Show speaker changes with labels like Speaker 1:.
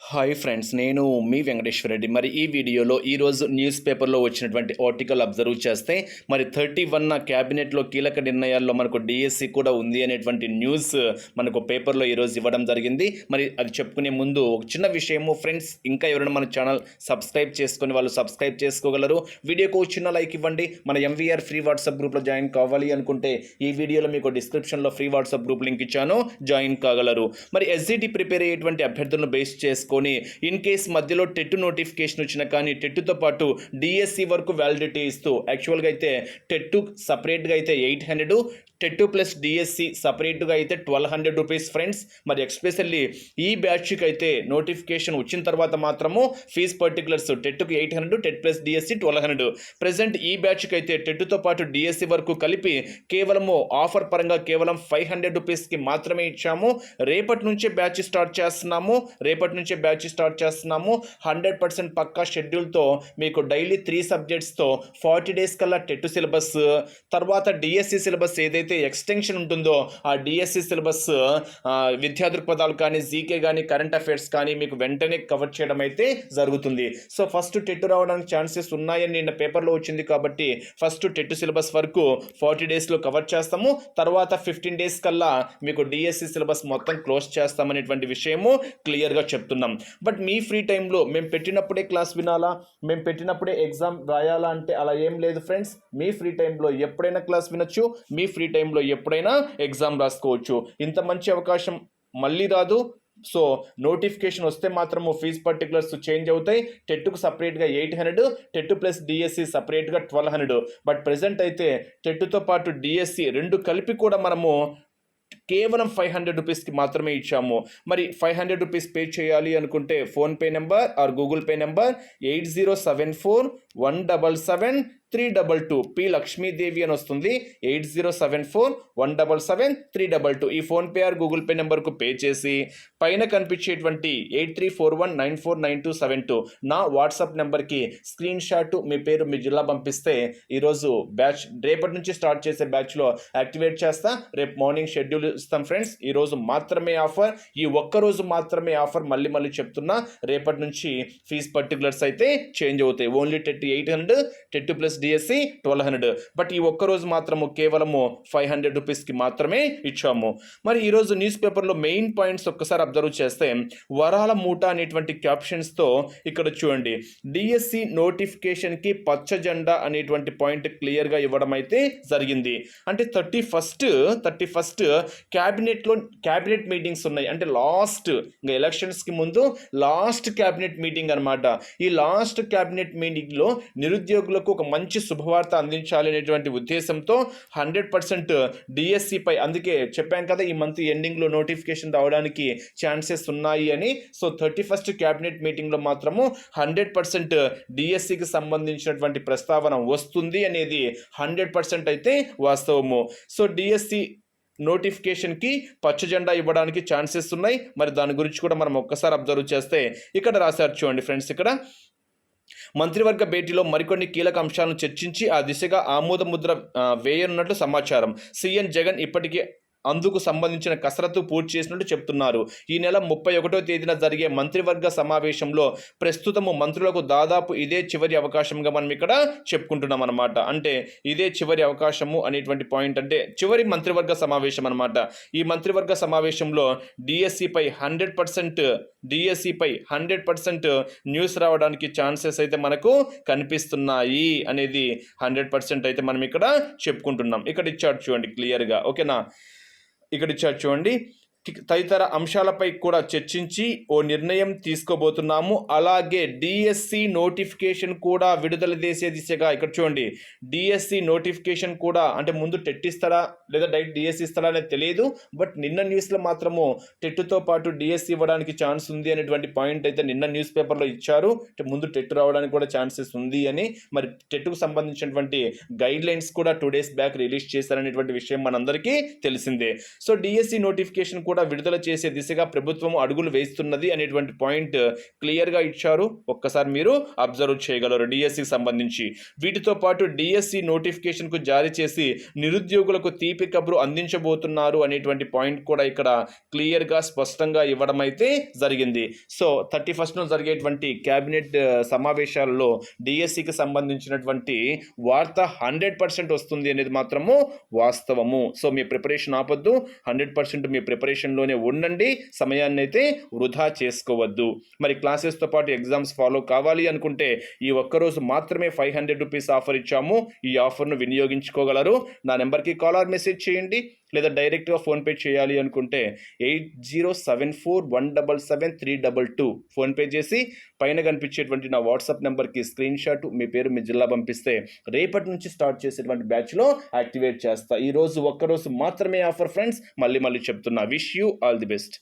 Speaker 1: Hi friends నేను మీ వెంకటేశ్వర రెడ్డి. మరి ఈ వీడియోలో ఈరోజు న్యూస్ పేపర్లో వచ్చినటువంటి ఆర్టికల్ అబ్జర్వ్ చేస్తే మరి థర్టీ వన్ క్యాబినెట్లో కీలక నిర్ణయాల్లో మనకు డిఎస్సి కూడా ఉంది అనేటువంటి న్యూస్ మనకు పేపర్లో ఈరోజు ఇవ్వడం జరిగింది. మరి అది చెప్పుకునే ముందు ఒక చిన్న విషయము ఫ్రెండ్స్ ఇంకా ఎవరైనా మన ఛానల్ సబ్స్క్రైబ్ చేసుకుని వాళ్ళు సబ్స్క్రైబ్ చేసుకోగలరు. వీడియోకు చిన్న లైక్ ఇవ్వండి. మన ఎంవీఆర్ ఫ్రీ వాట్సాప్ గ్రూప్లో జాయిన్ కావాలి అనుకుంటే ఈ వీడియోలో మీకు డిస్క్రిప్షన్లో ఫ్రీ వాట్సాప్ గ్రూప్ లింక్ ఇచ్చాను. జాయిన్ కాగలరు. మరి ఎస్జిటి ప్రిపేర్ అయ్యేటువంటి అభ్యర్థులను బేస్ చేసి ఇన్ కేస్ మధ్యలో టెట్ నోటిఫికేషన్ వచ్చినా కానీ టెట్తో పాటు డిఎస్సి వరకు వ్యాలిడిటీ ఇస్తూ యాక్చువల్గా అయితే టెట్ సపరేట్గా అయితే eight hundred TET plus DSC సపరేట్గా అయితే ట్వెల్వ్ హండ్రెడ్ రూపీస్ ఫ్రెండ్స్. మరి ఎక్స్పెషల్లీ ఈ బ్యాచ్కి అయితే నోటిఫికేషన్ వచ్చిన తర్వాత మాత్రము fees particulars టెట్కి eight hundred TET plus DSC twelve hundred. Present ఈ బ్యాచ్కి అయితే టెట్తో పాటు డిఎస్సి వరకు కలిపి కేవలము ఆఫర్ పరంగా కేవలం ఫైవ్ హండ్రెడ్ రూపీస్కి మాత్రమే ఇచ్చాము. రేపటి నుంచే బ్యాచ్ స్టార్ట్ చేస్తున్నాము. రేపటి నుంచే బ్యాచ్ స్టార్ట్ చేస్తున్నాము. హండ్రెడ్ పర్సెంట్ పక్కా షెడ్యూల్తో మీకు డైలీ త్రీ సబ్జెక్ట్స్తో ఫార్టీ డేస్ కల్లా టెట్ సిలబస్ తర్వాత డిఎస్సి సిలబస్ ఏదైతే ఎక్స్టెన్షన్ ఉంటుందో ఆ డిఎస్సి సిలబస్ విద్యా దృక్పథాలు కానీ జీకే కానీ కరెంట్ అఫైర్స్ కానీ మీకు వెంటనే కవర్ చేయడం అయితే జరుగుతుంది. సో ఫస్ట్ టెట్ రావడానికి ఛాన్సెస్ ఉన్నాయని నిన్న పేపర్లో వచ్చింది కాబట్టి ఫస్ట్ టెట్ సిలబస్ వరకు ఫార్టీ డేస్లో కవర్ చేస్తాము. తర్వాత ఫిఫ్టీన్ డేస్ కల్లా మీకు డిఎస్సి సిలబస్ మొత్తం క్లోజ్ చేస్తామనేటువంటి విషయము క్లియర్గా చెప్తున్నాం. బట్ మీ ఫ్రీ టైంలో మేము పెట్టినప్పుడే క్లాస్ వినాలా? మేము పెట్టినప్పుడే ఎగ్జామ్ రాయాలా అంటే అలా ఏం లేదు ఫ్రెండ్స్ మీ ఫ్రీ టైంలో ఎప్పుడైనా క్లాస్ వినొచ్చు. మీ ఫ్రీ టైం టైంలో ఎప్పుడైనా ఎగ్జామ్ రాసుకోవచ్చు. ఇంత మంచి అవకాశం మళ్ళీ రాదు. సో నోటిఫికేషన్ వస్తే మాత్రము ఫీజ్ పర్టికులర్స్ చేంజ్ అవుతాయి. టెట్కు సపరేట్గా eight hundred TET plus DSC సపరేట్గా ట్వెల్వ్ హండ్రెడ్. బట్ ప్రజెంట్ అయితే టెట్తో పాటు డిఎస్సి రెండు కలిపి కూడా మనము కేవలం ఫైవ్ హండ్రెడ్ రూపీస్కి మాత్రమే ఇచ్చాము. మరి ఫైవ్ హండ్రెడ్ రూపీస్ పే చేయాలి అనుకుంటే PhonePe number or Google Pay number eight zero seven four one double seven three double two. P Lakshmidevi అని వస్తుంది. Eight zero seven four one double seven three double two. ఈ PhonePe or Google Pay నెంబర్కు pay చేసి పైన కనిపించేటువంటి eight three four one nine four nine two seven two నా WhatsApp నెంబర్కి screenshot మీ పేరు మీ జిల్లా పంపిస్తే ఈరోజు బ్యాచ్ రేపటి నుంచి స్టార్ట్ చేసే బ్యాచ్లో యాక్టివేట్ చేస్తా. రేపు మార్నింగ్ షెడ్యూల్ ఇస్తాం ఫ్రెండ్స్. ఈరోజు మాత్రమే ఆఫర్. ఈ ఒక్క రోజు మాత్రమే ఆఫర్ మళ్ళీ మళ్ళీ చెప్తున్నా. రేపటి నుంచి ఫీజ్ పర్టికులర్స్ అయితే చేంజ్ అవుతాయి. Only TET eight hundred TET plus DSC twelve hundred but ఈ ఒక్క రోజు మాత్రము కేవలము ఫైవ్ హండ్రెడ్ రూపీస్కి మాత్రమే ఇచ్చాము. మరి ఈరోజు న్యూస్ పేపర్లో మెయిన్ పాయింట్స్ ఒక్కసారి అబ్జర్వ్ చేస్తే వరాల మూట అనేటువంటి క్యాప్షన్స్తో ఇక్కడ చూడండి. డిఎస్సి నోటిఫికేషన్కి పచ్చ జెండా అనేటువంటి పాయింట్ క్లియర్గా ఇవ్వడం అయితే జరిగింది. అంటే థర్టీ ఫస్ట్ థర్టీ ఫస్ట్ క్యాబినెట్లో క్యాబినెట్ మీటింగ్స్ ఉన్నాయి. అంటే లాస్ట్ ఇంకా ఎలక్షన్స్కి ముందు లాస్ట్ క్యాబినెట్ మీటింగ్ అనమాట ఈ లాస్ట్ క్యాబినెట్ మీటింగ్లో నిరుద్యోగులకు ఒక మంచి మంచి శుభవార్త అందించాలి అనేటువంటి ఉద్దేశంతో హండ్రెడ్ పర్సెంట్ డిఎస్సిపై అందుకే చెప్పాను కదా ఈ మంత్ ఎండింగ్లో నోటిఫికేషన్ రావడానికి ఛాన్సెస్ ఉన్నాయి అని. సో థర్టీ ఫస్ట్ క్యాబినెట్ మీటింగ్లో మాత్రము హండ్రెడ్ పర్సెంట్ డిఎస్సికి సంబంధించినటువంటి ప్రస్తావన వస్తుంది అనేది హండ్రెడ్ పర్సెంట్ అయితే వాస్తవము. సో డిఎస్సి నోటిఫికేషన్కి పచ్చ జెండా ఇవ్వడానికి ఛాన్సెస్ ఉన్నాయి. మరి దాని గురించి కూడా మనం ఒక్కసారి అబ్జర్వ్ చేస్తే ఇక్కడ రాశారు చూడండి ఫ్రెండ్స్ ఇక్కడ మంత్రివర్గ భేటీలో మరికొన్ని కీలక అంశాలను చర్చించి ఆ దిశగా ఆమోద ముద్ర వేయనున్నట్లు సమాచారం. సీఎం జగన్ ఇప్పటికే అందుకు సంబంధించిన కసరత్తు పూర్తి చేసినట్టు చెప్తున్నారు. ఈ నెల ముప్పై ఒకటో తేదీన జరిగే మంత్రివర్గ సమావేశంలో ప్రస్తుతము మంత్రులకు దాదాపు ఇదే చివరి అవకాశంగా మనం ఇక్కడ చెప్పుకుంటున్నాం అనమాట అంటే ఇదే చివరి అవకాశము అనేటువంటి పాయింట్ అంటే చివరి మంత్రివర్గ సమావేశం అనమాట ఈ మంత్రివర్గ సమావేశంలో డిఎస్సిపై హండ్రెడ్ పర్సెంట్ డిఎస్సిపై హండ్రెడ్ పర్సెంట్ న్యూస్ రావడానికి ఛాన్సెస్ అయితే మనకు కనిపిస్తున్నాయి అనేది హండ్రెడ్ పర్సెంట్ అయితే మనం ఇక్కడ చెప్పుకుంటున్నాం. ఇక్కడ ఇచ్చాడు చూడండి క్లియర్గా. ఓకేనా? ఇక్కడ ఇచ్చారు చూడండి. తదితర అంశాలపై కూడా చర్చించి ఓ నిర్ణయం తీసుకోబోతున్నాము. అలాగే డిఎస్సి నోటిఫికేషన్ కూడా విడుదల చేసే దిశగా ఇక్కడ చూడండి. డిఎస్సి నోటిఫికేషన్ కూడా అంటే ముందు టెట్ ఇస్తారా లేదా డైరెక్ట్ డిఎస్సి ఇస్తారా అనేది తెలియదు. బట్ నిన్న న్యూస్లో మాత్రము టెట్తో పాటు డిఎస్సి ఇవ్వడానికి ఛాన్స్ ఉంది అనేటువంటి పాయింట్ అయితే నిన్న న్యూస్ పేపర్లో ఇచ్చారు. అంటే ముందు టెట్ రావడానికి కూడా ఛాన్సెస్ ఉంది అని. మరి టెట్కు సంబంధించినటువంటి గైడ్ లైన్స్ కూడా టూ డేస్ బ్యాక్ రిలీజ్ చేశారనేటువంటి విషయం మనందరికీ తెలిసిందే. సో డిఎస్సి నోటిఫికేషన్ కూడా విడుదల చేసే దిశగా ప్రభుత్వం అడుగులు వేస్తున్నది అనేటువంటి పాయింట్ uh, క్లియర్గా ఇచ్చారు. ఒక్కసారి మీరు అబ్జర్వ్ చేయగలరు. డిఎస్సికి సంబంధించి. వీటితో పాటు డిఎస్సి నోటిఫికేషన్కు జారీ చేసి నిరుద్యోగులకు తీపి కబురు అందించబోతున్నారు అనేటువంటి పాయింట్ కూడా ఇక్కడ క్లియర్గా స్పష్టంగా ఇవ్వడం అయితే జరిగింది. సో థర్టీ ఫస్ట్ను జరిగేటువంటి క్యాబినెట్ uh, సమావేశాల్లో డిఎస్సికి సంబంధించినటువంటి వార్త హండ్రెడ్ పర్సెంట్ వస్తుంది అనేది మాత్రము వాస్తవము. సో మీ ప్రిపరేషన్ ఆపొద్దు. హండ్రెడ్ పర్సెంట్ మీ ప్రిపరేషన్ ప్రిపరేషన్లోనే ఉండండి సమయాన్ని అయితే వృధా చేసుకోవద్దు. మరి క్లాసెస్తో పాటు ఎగ్జామ్స్ ఫాలో కావాలి అనుకుంటే ఈ ఒక్కరోజు మాత్రమే ఫైవ్ హండ్రెడ్ రూపీస్ ఆఫర్ ఇచ్చాము. ఈ ఆఫర్ను వినియోగించుకోగలరు. నా నెంబర్కి కాల్ ఆర్ మెసేజ్ చేయండి. లేదా డైరెక్ట్గా ఫోన్పే చేయాలి అనుకుంటే eight zero seven four one double seven three double two PhonePe చేసి పైన కనిపించేటువంటి నా వాట్సాప్ నెంబర్కి స్క్రీన్ షాట్ మీ పేరు మీ జిల్లా పంపిస్తే రేపటి నుంచి స్టార్ట్ చేసేటువంటి బ్యాచ్లో యాక్టివేట్ చేస్తా. ఈరోజు ఒక్కరోజు మాత్రమే ఆఫర్ ఫ్రెండ్స్ మళ్ళీ మళ్ళీ చెప్తున్నా wish you all the best.